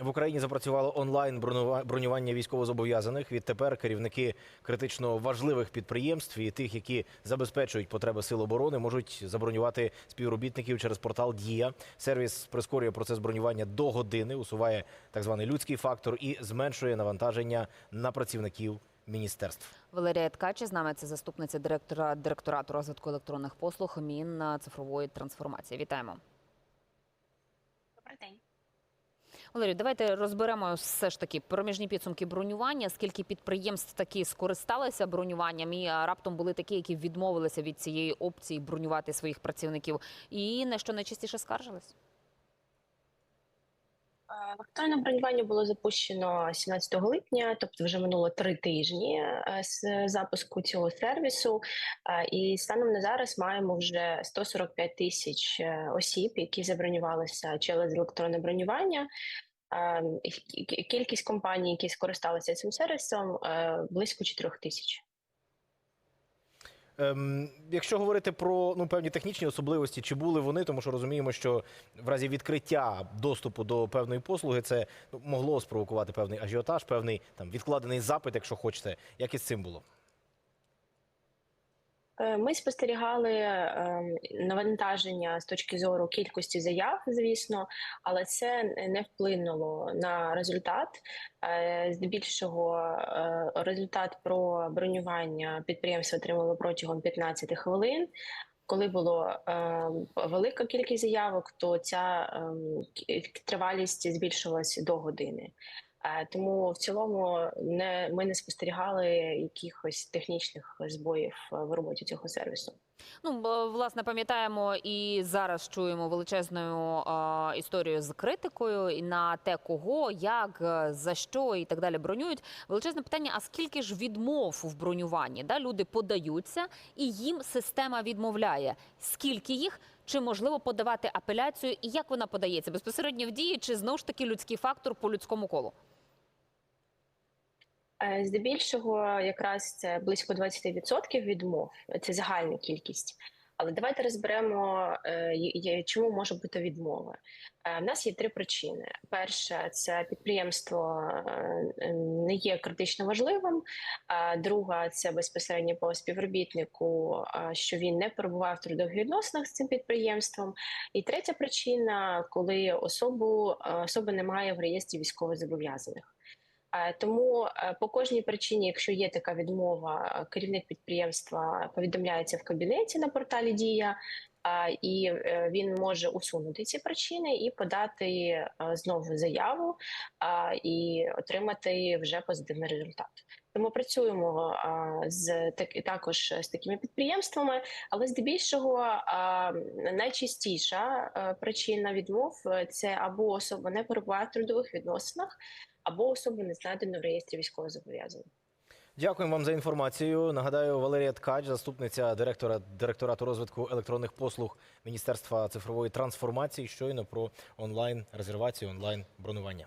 В Україні запрацювало онлайн бронювання військовозобов'язаних. Відтепер керівники критично важливих підприємств і тих, які забезпечують потреби сил оборони, можуть забронювати співробітників через портал Дія. Сервіс прискорює процес бронювання до години, усуває так званий людський фактор і зменшує навантаження на працівників міністерств. Валерія Ткачі з нами це заступниця директора директорату розвитку електронних послуг Мін цифрової трансформації. Вітаємо. Добрий день. Валерію, давайте розберемо все ж таки проміжні підсумки бронювання. Скільки підприємств такі скористалися бронюванням і раптом були такі, які відмовилися від цієї опції бронювати своїх працівників, і на що найчастіше скаржились? Е, Електронне бронювання було запущено 17 липня, тобто вже минуло три тижні е, з запуску цього сервісу. Е, І станом на зараз маємо вже 145 тисяч осіб, які забронювалися через електронне бронювання. Кількість компаній, які скористалися цим сервісом, близько 4 тисяч. Ем, якщо говорити про ну певні технічні особливості, чи були вони, тому що розуміємо, що в разі відкриття доступу до певної послуги це ну, могло спровокувати певний ажіотаж, певний там відкладений запит, якщо хочете. Як із цим було? Е, Ми спостерігали ем, навантаження з точки зору кількості заяв, звісно, але це не вплинуло на результат. Е, Здебільшого е, результат про бронювання підприємство отримало протягом 15 хвилин. Коли було ем, велика кількість заявок, то ця ем, тривалість збільшилась до години. Е, Тому в цілому не ми не спостерігали якихось технічних збоїв е, в роботі цього сервісу. Ну, власне, пам'ятаємо і зараз чуємо величезну е, історію з критикою і на те, кого, як, е, за що і так далі бронюють. Величезне питання: а скільки ж відмов в бронюванні? Да? Люди подаються, і їм система відмовляє. Скільки їх? Чи можливо подавати апеляцію? І як вона подається? Безпосередньо в дії, чи знову ж таки людський фактор по людському колу? Е, Здебільшого, якраз це близько 20% відмов. Це загальна кількість. Але давайте розберемо, е, чому може бути відмова. Е, В нас є три причини: перша це підприємство е, не є критично важливим. Друга це безпосередньо по співробітнику, е, що він не перебуває в трудових відносинах з цим підприємством. І третя причина, коли особу е, особи немає в реєстрі військовозобов'язаних. Е, Тому е, по кожній причині, якщо є така відмова, е, керівник підприємства повідомляється в кабінеті на порталі Дія, і він може усунути ці причини і подати знову заяву і отримати вже позитивний результат. Тому працюємо з так також з такими підприємствами, але здебільшого найчастіша причина відмов це або особа не перебуває в трудових відносинах або особи не знайдено в реєстрі військовозобов'язаних. Дякуємо вам за інформацію. Нагадаю, Валерія Ткач, заступниця директора директорату розвитку електронних послуг Міністерства цифрової трансформації, щойно про онлайн резервацію, онлайн бронювання.